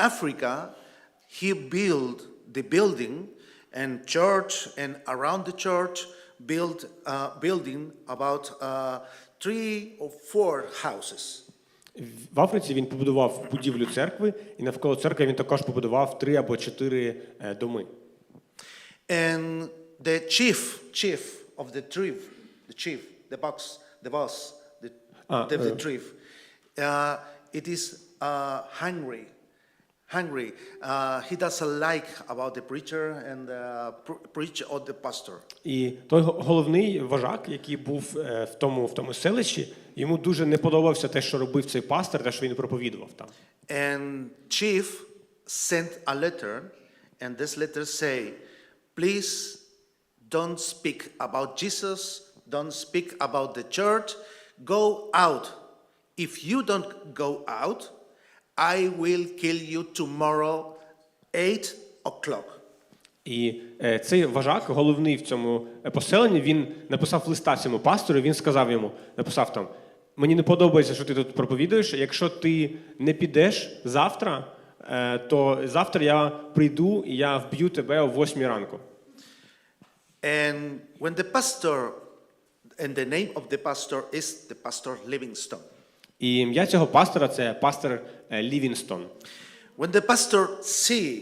Africa, he built the building and church, and around the church, built uh, building about uh, three or four houses. В Африці він побудував будівлю церкви, і навколо церкви він також побудував три або чотири е, доми. And the chief, chief of the tribe, the chief, the boss, the boss, the, Ah, the, the uh, tribe, uh, it is uh, hungry. Hungry. Uh, he doesn't like about the preacher and the pr- preacher or the pastor. І той головний вожак, який був е, в тому, в тому селищі, йому дуже не подобався те, що робив цей пастор, те, що він проповідував там. And chief sent a letter, and this letter say, please don't speak about Jesus, don't speak about the church, go out. If you don't go out, I will kill you tomorrow, 8 o'clock. І е, цей вожак, головний в цьому е, поселенні, він написав листа цьому пастору. Він сказав йому, написав там: мені не подобається, що ти тут проповідуєш. Якщо ти не підеш завтра, е, то завтра я прийду і я вб'ю тебе о 8 ранку. And when the pastor, and the name of the pastor is the pastor Livingstone. І ім'я цього пастора це пастор е, Лівінстон. When the pastor see,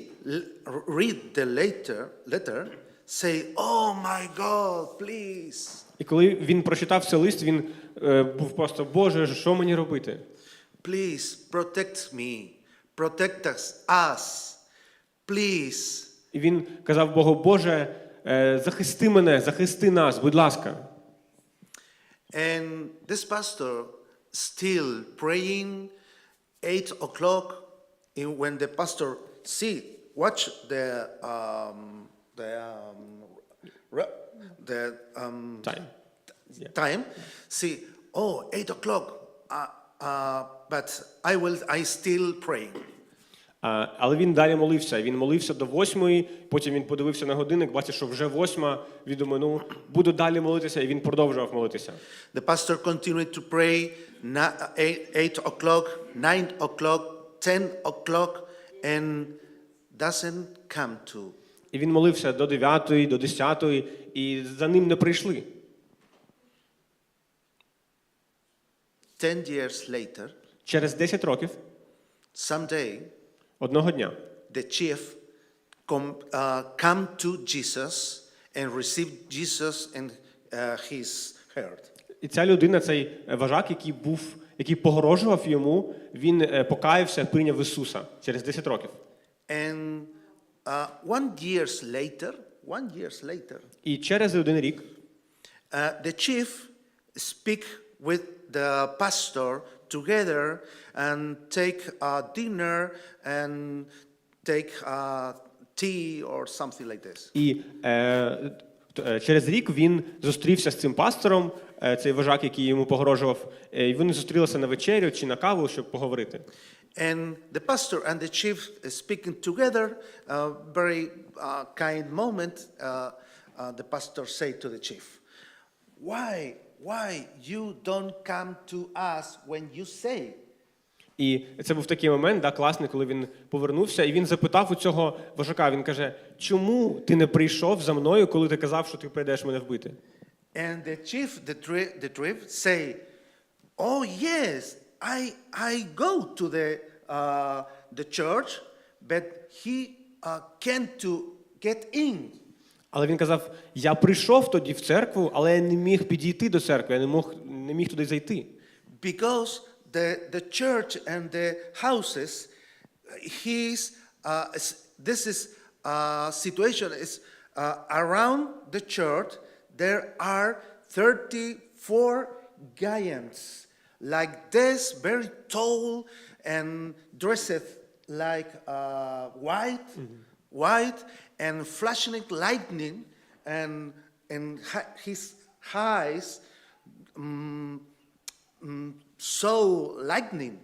read the letter, letter, say, "Oh my God, please, І коли він прочитав цей лист, він е, був просто Боже, що мені робити? please protect me, protect us, us, please." І він казав Богу, Боже, е, захисти мене, захисти нас, будь ласка. And this pastor still praying, eight o'clock. And when the pastor see, watch the um, the um, re- the um, Time. time, see, oh, eight o'clock. Uh, uh, but I will. I still praying. Але він далі молився. Він молився до восьмої, потім він подивився на годинник, бачив, що вже восьма. Він думає, ну буду далі молитися, і він продовжував молитися. The pastor continued to pray na- eight, eight o'clock, nine o'clock, ten o'clock, and doesn't come to. І він молився до дев'ятої, до десятої, і за ним не прийшли. Ten years later, Через 10 років, someday, одного дня, the chief come, uh, come to Jesus and receive Jesus and uh, his heart. І ця людина, цей е, вожак, який був, який погрожував йому, він е, покаявся, прийняв Ісуса через 10 років. And uh, one years later, one years later, І через один рік Uh, the chief speak with the pastor together and take a dinner and take uh, tea or something like this. І е, т- е, через рік він зустрівся з цим пастором, е, цей вожак, який йому погрожував. е, І вони зустрілися на вечерю чи на каву, щоб поговорити. And the pastor and the chief is speaking together. A very uh, kind moment. Uh, uh, the pastor say to the chief, "Why, why you don't come to us when you say?" І це був такий момент, да, класний, коли він повернувся, і він запитав у цього вожака. Він каже: Чому ти не прийшов за мною, коли ти казав, що ти прийдеш мене вбити? And the chief, the, tri- the tribe, say, "Oh yes, I I go to the uh, the church, but he uh, can't to get in Але він казав: Я прийшов тоді в церкву, але я не міг підійти до церкви, я не мог не міг туди зайти. because the the church and the houses, he's uh, is- this is uh, situation is uh, around the church. There are thirty four giants like this, very tall and dressed like uh, white, White and flashing lightning, and and his eyes mm, mm, so lightning.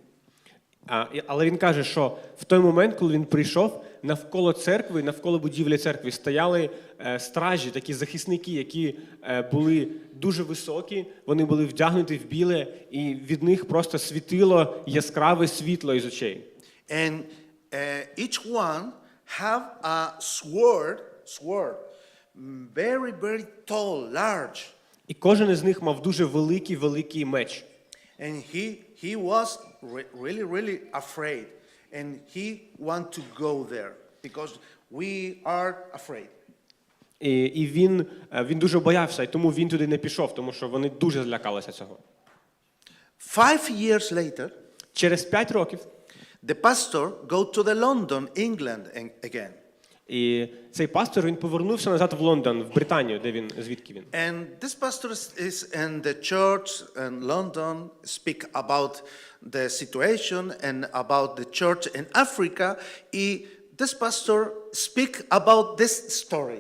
А, але він каже, що в той момент, коли він прийшов, навколо церкви, навколо будівлі церкви стояли е, стражі, такі захисники, які е, були дуже високі, вони були вдягнуті в біле, і від них просто світило яскраве світло із очей. And uh, each one have a sword, sword, very, very tall, large. І кожен із них мав дуже великий великий меч. And he, he was re- really, really afraid. And he want to go there because we are afraid. І, і він, е, він дуже боявся, і тому він туди не пішов, тому що вони дуже злякалися цього. Five years later, Через п'ять років, the pastor go to the London, England and- again. і цей пастор він повернувся назад в Лондон, в Британію, де він звідки він. And this pastor is- is in the church in London, speak about the situation and about the church in Africa. І this pastor speak about this story.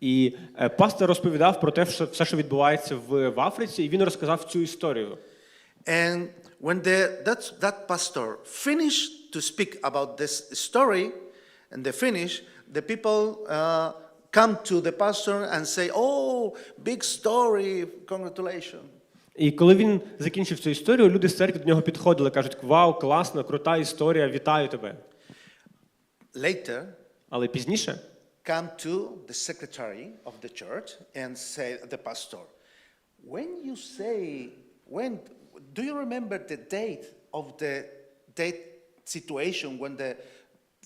І е, пастор розповідав про те, що все, що відбувається в, в Африці, і він розказав цю історію. And when the, that, that pastor finished to speak about this story, and they finish, the people uh, come to the pastor and say, Oh, big story, congratulations. І коли він закінчив цю історію, люди з церкви до нього підходили, кажуть: Вау, класно, крута історія, вітаю тебе. Later, Але пізніше come to the secretary of the church and say the pastor when you say when do you remember the date of the date situation when the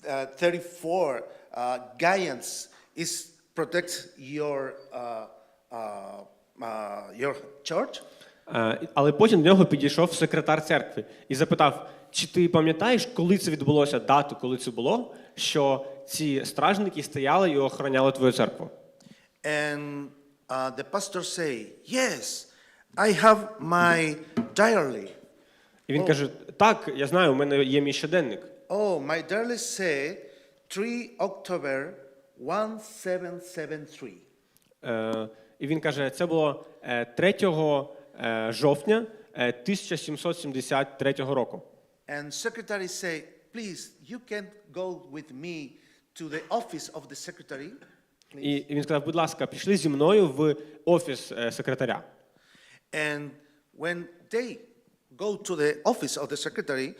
uh, 34 uh, giants is protect your uh, uh, uh, your church Е, Але потім до нього підійшов секретар церкви і запитав: чи ти пам'ятаєш, коли це відбулося, дату, коли це було, що ці стражники стояли і охороняли твою церкву? and uh, the pastor say yes i have my diary І він каже: Так, я знаю, у мене є мій щоденник. Oh, my diary say 3 October 1773. Е, І він каже: це було е, 3 е, жовтня е, 1773 року. And secretary say, please, you can go with me to the office of the secretary. І він сказав: будь ласка, пішли зі мною в офіс е, секретаря. And when they go to the office of the secretary,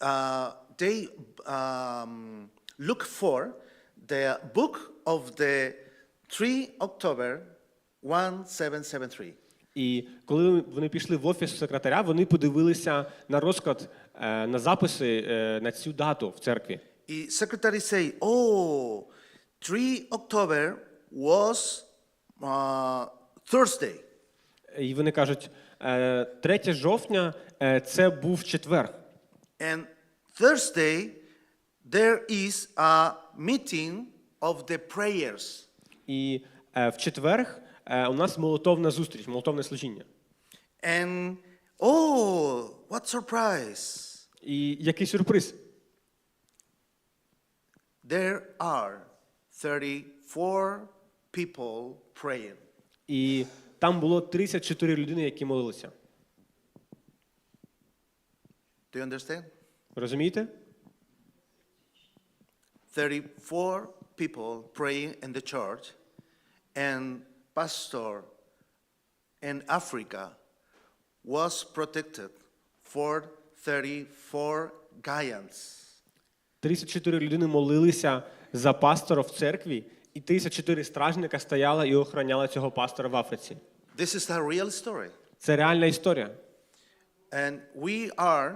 uh, they um, look for the book of the 3 October 1773. І коли вони пішли в офіс секретаря, вони подивилися на розклад, е, на записи е, на цю дату в церкві. І secretary say, oh, 3 October was uh, Thursday. І вони кажуть, е, 3 жовтня е, це був четвер. And Thursday, there is a meeting of the prayers. І е, в четвер е, у нас молотовна зустріч, молотовне служіння. And oh, what surprise! І який сюрприз? There are 34 people praying. І там було 34 людини, які молилися. Do you understand? Розумієте? 34 people praying in the church, and pastor in Africa was protected for 34 giants. 34 людини молилися за пастора в церкві, і 34 стражника стояли і охороняли цього пастора в Африці. This is a real story. Це реальна історія. And we are,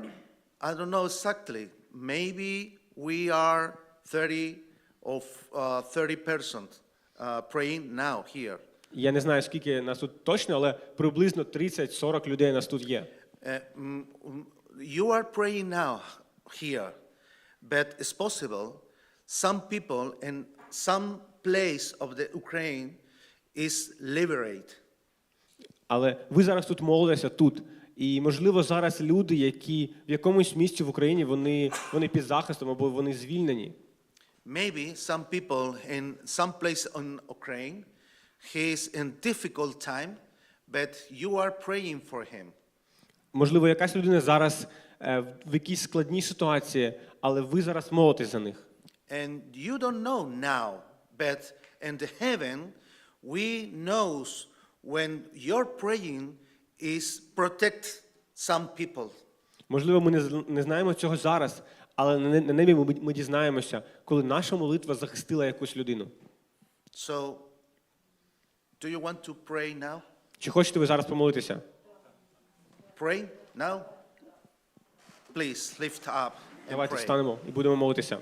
I don't know exactly, maybe we are 30 of uh, 30 persons uh, praying now here. Я не знаю, скільки нас тут точно, але приблизно 30-40 людей нас тут є. Uh, mm, mm, you are praying now here, but it's possible some people in some place of the Ukraine is liberated. Але ви зараз тут молитеся тут. І можливо зараз люди, які в якомусь місці в Україні вони, вони під захистом або вони звільнені. Maybe some people in some place in Ukraine, he is in difficult time, but you are praying for him. Можливо, якась людина зараз е, в якійсь складній ситуації, але ви зараз молитесь за них. And you don't know now, but in the heaven, we knows when your praying is protect some people. Можливо, ми не, не знаємо цього зараз, Але на на небі ми, ми дізнаємося, коли наша молитва захистила якусь людину. So, do you want to pray now? Чи хочете ви зараз помолитися? Pray now? Please lift up and Давайте pray. встанемо і будемо молитися.